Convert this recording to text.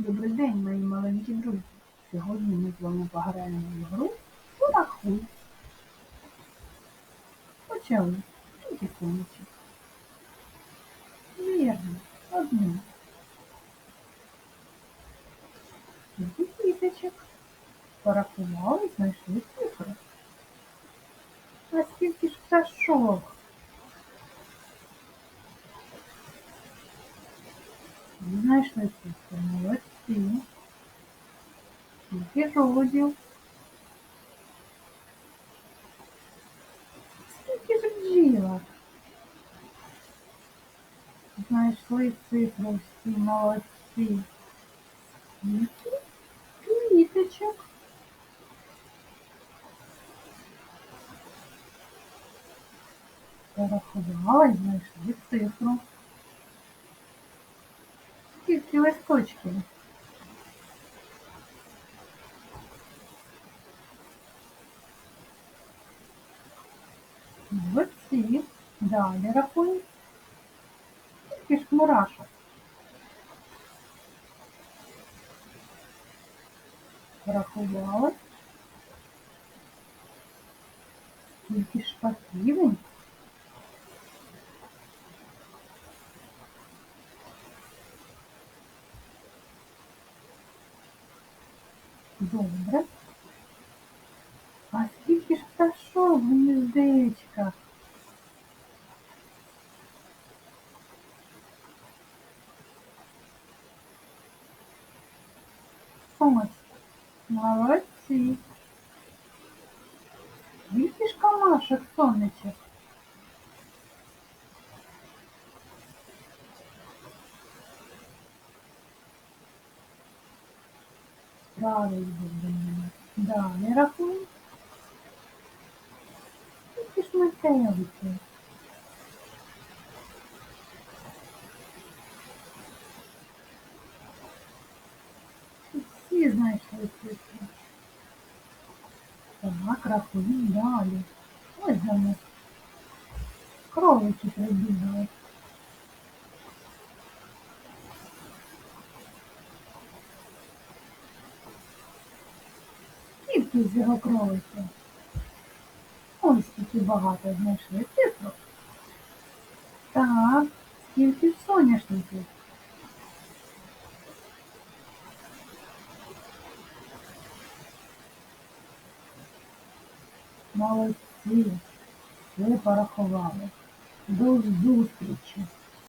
Добрий день, мої маленькі друзі. Сьогодні ми з вами пограємо в гру Порахуй. Почали. Скільки сонечок? Вірно, одну. Скільки квіточок? Порахували, знайшли цифри. А скільки ж пташок? Знайшли цифри, молодці. Скільки жодів? Скільки ж бджілок? Знайшли цифру всі молодці. Скільки квіточок? Порахували, знайшли цифру. Скільки листочків? Молодці. Далі рахуємо. Скільки ж мурашок? Порахували. Скільки ж шпаківень? Добре. А скільки ж пташок в гніздечках? Ось. Молодці. Скільки ж камашок сонечок? Правильно, Данила. Далі рахуємо. Скільки ж? Всі знайшли цифри. Так, рахуємо далі. Ось за нас. Кролики прибігали. З його кроликів? Ось багато знайшли цифру. Так, скільки соняшників? Молодці, ви порахували. До зустрічі!